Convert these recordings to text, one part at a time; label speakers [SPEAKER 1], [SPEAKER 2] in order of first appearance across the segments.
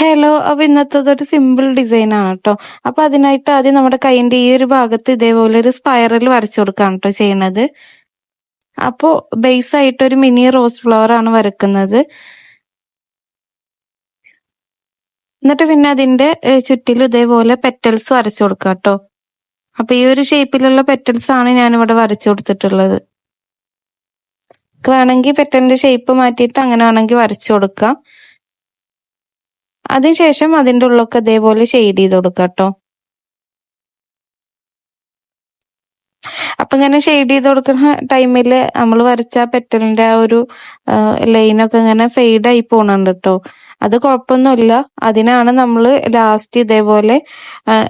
[SPEAKER 1] Hello അപ്പൊ ഇന്നത്തത് ഒരു simple design ആണ് കേട്ടോ അപ്പൊ അതിനായിട്ട് ആദ്യം നമ്മുടെ കൈയിന്റെ ഈ ഒരു ഭാഗത്ത് ഇതേപോലെ ഒരു സ്പൈറൽ വരച്ചു കൊടുക്കാണ് കേട്ടോ ചെയ്യണത്. അപ്പോ ബേസ് ആയിട്ട് ഒരു മിനി റോസ് ഫ്ലവർ ആണ് വരക്കുന്നത്. എന്നിട്ട് പിന്നെ അതിന്റെ ചുറ്റിലും ഇതേപോലെ പെറ്റൽസ് വരച്ചു കൊടുക്കുക കേട്ടോ അപ്പൊ ഈ ഒരു ഷേപ്പിലുള്ള പെറ്റൽസ് ആണ് ഞാൻ ഇവിടെ വരച്ചു കൊടുത്തിട്ടുള്ളത്. വേണമെങ്കിൽ പെറ്റലിന്റെ ഷേപ്പ് മാറ്റിയിട്ട് അങ്ങനെ വേണമെങ്കിൽ വരച്ചു കൊടുക്കാം. അതിനുശേഷം അതിന്റെ ഉള്ളൊക്കെ ഇതേപോലെ ഷെയ്ഡ് ചെയ്ത് കൊടുക്കാം കേട്ടോ. അപ്പൊ ഇങ്ങനെ ഷെയ്ഡ് ചെയ്ത് കൊടുക്കുന്ന ടൈമിൽ നമ്മൾ വരച്ച പെറ്റലിന്റെ ആ ഒരു ലൈനൊക്കെ ഇങ്ങനെ ഫെയ്ഡ് ആയി പോണുണ്ട് കേട്ടോ. അത് കുഴപ്പമൊന്നുമില്ല. അതിനാണ് നമ്മൾ ലാസ്റ്റ് ഇതേപോലെ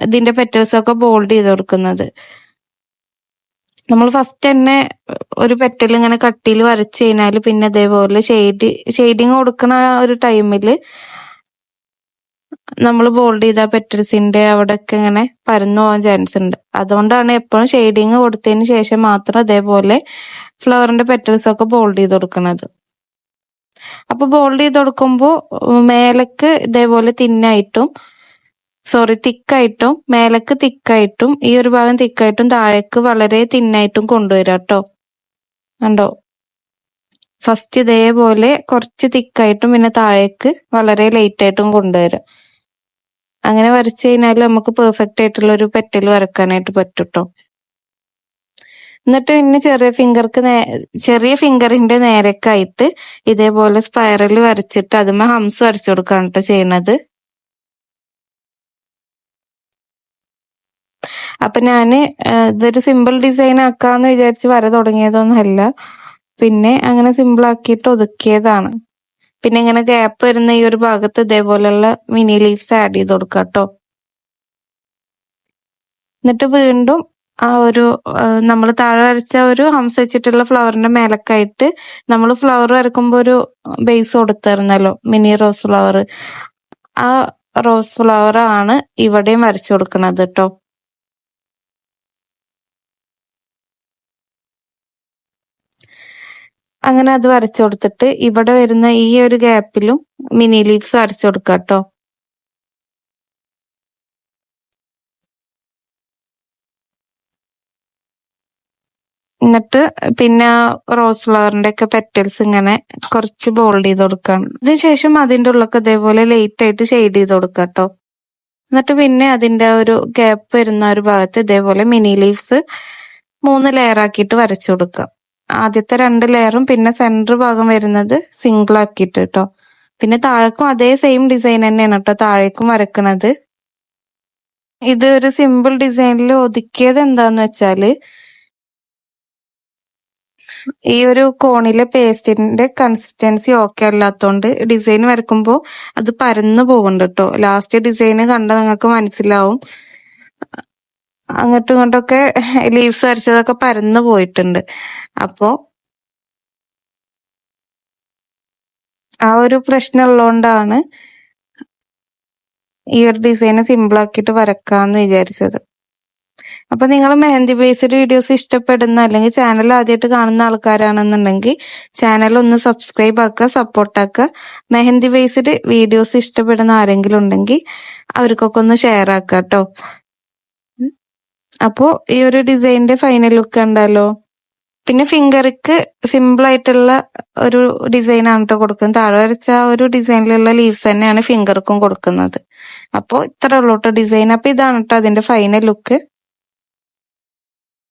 [SPEAKER 1] ഇതിന്റെ പെറ്റൽസ് ഒക്കെ ബോൾഡ് ചെയ്ത് കൊടുക്കുന്നത്. നമ്മൾ ഫസ്റ്റ് തന്നെ ഒരു പെറ്റൽ ഇങ്ങനെ കട്ടിയിൽ വരച്ച് കഴിഞ്ഞാൽ പിന്നെ ഇതേപോലെ ഷെയ്ഡ് ഷെയ്ഡിങ് കൊടുക്കുന്ന ഒരു ടൈമിൽ നമ്മൾ ബോൾഡ് ചെയ്ത പെറ്റൽസിന്റെ അവിടെയൊക്കെ ഇങ്ങനെ പരന്നു പോകാൻ ചാൻസ് ഉണ്ട്. അതുകൊണ്ടാണ് എപ്പോഴും ഷെയ്ഡിങ് കൊടുത്തതിന് ശേഷം മാത്രം അതേപോലെ ഫ്ലവറിന്റെ പെറ്റൽസ് ഒക്കെ ബോൾഡ് ചെയ്ത് കൊടുക്കുന്നത് അപ്പൊ ബോൾഡ് ചെയ്ത് കൊടുക്കുമ്പോൾ മേലക്ക് ഇതേപോലെ തിന്നായിട്ടും സോറി തിക്കായിട്ടും മേലക്ക് തിക്കായിട്ടും ഈ ഒരു ഭാഗം തിക്കായിട്ടും താഴേക്ക് വളരെ തിന്നായിട്ടും കൊണ്ടുവരാം കേട്ടോ കണ്ടോ? ഫസ്റ്റ് ഇതേപോലെ കുറച്ച് തിക്കായിട്ടും പിന്നെ താഴേക്ക് വളരെ ലൈറ്റ് ആയിട്ടും കൊണ്ടുവരാം. അങ്ങനെ വരച്ചു കഴിഞ്ഞാൽ നമുക്ക് പെർഫെക്റ്റ് ആയിട്ടുള്ള ഒരു പെറ്റൽ വരക്കാനായിട്ട് പറ്റും ട്ടോ എന്നിട്ട് പിന്നെ ചെറിയ ഫിംഗർക്ക് ചെറിയ ഫിംഗറിന്റെ നേരക്കായിട്ട് ഇതേപോലെ സ്പൈറൽ വരച്ചിട്ട് അതുമ്മ ഹംസ് വരച്ചു കൊടുക്കാണ് കേട്ടോ ചെയ്യണത്. അപ്പൊ ഞാൻ ഇതൊരു സിമ്പിൾ ഡിസൈൻ ആക്കാന്ന് വിചാരിച്ച് വര തുടങ്ങിയതൊന്നുമല്ല. പിന്നെ അങ്ങനെ സിമ്പിൾ ആക്കിയിട്ട് ഒതുക്കിയതാണ്. പിന്നെ ഇങ്ങനെ ഗ്യാപ്പ് വരുന്ന ഈ ഒരു ഭാഗത്ത് ഇതേപോലെയുള്ള മിനി ലീവ്സ് ആഡ് ചെയ്ത് കൊടുക്കാം കേട്ടോ എന്നിട്ട് വീണ്ടും ആ ഒരു നമ്മൾ താഴെ വരച്ച ഒരു ഹംസ വെച്ചിട്ടുള്ള ഫ്ലവറിന്റെ മേലക്കായിട്ട് നമ്മൾ ഫ്ലവർ വരക്കുമ്പോൾ ഒരു ബേസ് കൊടുത്തിരുന്നല്ലോ മിനി റോസ് ഫ്ലവർ ആ റോസ് ഫ്ലവർ ആണ് ഇവിടെയും വരച്ചു കൊടുക്കണത് കേട്ടോ അങ്ങനെ അത് വരച്ചു കൊടുത്തിട്ട് ഇവിടെ വരുന്ന ഈ ഒരു ഗ്യാപ്പിലും മിനി ലീവ്സ് വരച്ചു കൊടുക്കാം കേട്ടോ എന്നിട്ട് പിന്നെ റോസ് ഫ്ലവറിന്റെ ഒക്കെ പെറ്റൽസ് ഇങ്ങനെ കുറച്ച് ബോൾഡ് ചെയ്ത് കൊടുക്കണം. അതിനുശേഷം അതിന്റെ ഉള്ളൊക്കെ ഇതേപോലെ ലൈറ്റ് ആയിട്ട് ഷെയ്ഡ് ചെയ്ത് കൊടുക്കുക കേട്ടോ എന്നിട്ട് പിന്നെ അതിന്റെ ഒരു ഗ്യാപ്പ് വരുന്ന ഒരു ഭാഗത്ത് ഇതേപോലെ മിനി ലീവ്സ് മൂന്ന് ലെയർ ആക്കിയിട്ട് വരച്ചു കൊടുക്കാം. ആദ്യത്തെ രണ്ട് ലെയറും പിന്നെ സെന്റർ ഭാഗം വരുന്നത് സിംഗിൾ ആക്കിയിട്ട് കേട്ടോ പിന്നെ താഴേക്കും അതേ സെയിം ഡിസൈൻ തന്നെയാണ് കേട്ടോ താഴേക്കും വരക്കണത്. ഇത് ഒരു സിമ്പിൾ ഡിസൈനിൽ ഒതുക്കിയത് എന്താന്ന് വെച്ചാൽ ഈ ഒരു കോണിലെ പേസ്റ്റിന്റെ കൺസിസ്റ്റൻസി ഓക്കെ അല്ലാത്തോണ്ട് ഡിസൈൻ വരക്കുമ്പോൾ അത് പരന്നു പോകുന്നുണ്ട് കേട്ടോ ലാസ്റ്റ് ഡിസൈൻ കണ്ട നിങ്ങൾക്ക് മനസ്സിലാവും. അങ്ങോട്ടും ഇങ്ങോട്ടൊക്കെ ലീവ്സ് വരച്ചതൊക്കെ പരന്നു പോയിട്ടുണ്ട്. അപ്പോ ആ ഒരു പ്രശ്നം ഉള്ളതുകൊണ്ടാണ് ഈ ഒരു ഡിസൈന് സിമ്പിൾ ആക്കിയിട്ട് വരക്കാന്ന് വിചാരിച്ചത്. അപ്പൊ നിങ്ങൾ മെഹന്തി ബേസ്ഡ് വീഡിയോസ് ഇഷ്ടപ്പെടുന്ന അല്ലെങ്കിൽ ചാനൽ ആദ്യമായിട്ട് കാണുന്ന ആൾക്കാരാണെന്നുണ്ടെങ്കിൽ ചാനൽ ഒന്ന് സബ്സ്ക്രൈബ് ആക്കുക സപ്പോർട്ട് ആക്കുക. മെഹന്തി ബേസ്ഡ് വീഡിയോസ് ഇഷ്ടപ്പെടുന്ന ആരെങ്കിലും ഉണ്ടെങ്കിൽ അവർക്കൊക്കെ ഒന്ന് ഷെയർ ആക്കുക കേട്ടോ അപ്പോ ഈ ഒരു ഡിസൈനിന്റെ ഫൈനൽ ലുക്ക് ഉണ്ടല്ലോ പിന്നെ ഫിംഗർക്ക് സിമ്പിൾ ആയിട്ടുള്ള ഒരു ഡിസൈൻ ആണ് കേട്ടോ കൊടുക്കുന്നത്. താഴെ വരച്ച ഒരു ഡിസൈനിലുള്ള ലീവ്സ് തന്നെയാണ് ഫിംഗർക്കും കൊടുക്കുന്നത്. അപ്പോ ഇത്ര ഉള്ളൂട്ടോ ഡിസൈൻ അപ്പൊ ഇതാണ് കേട്ടോ അതിന്റെ ഫൈനൽ ലുക്ക്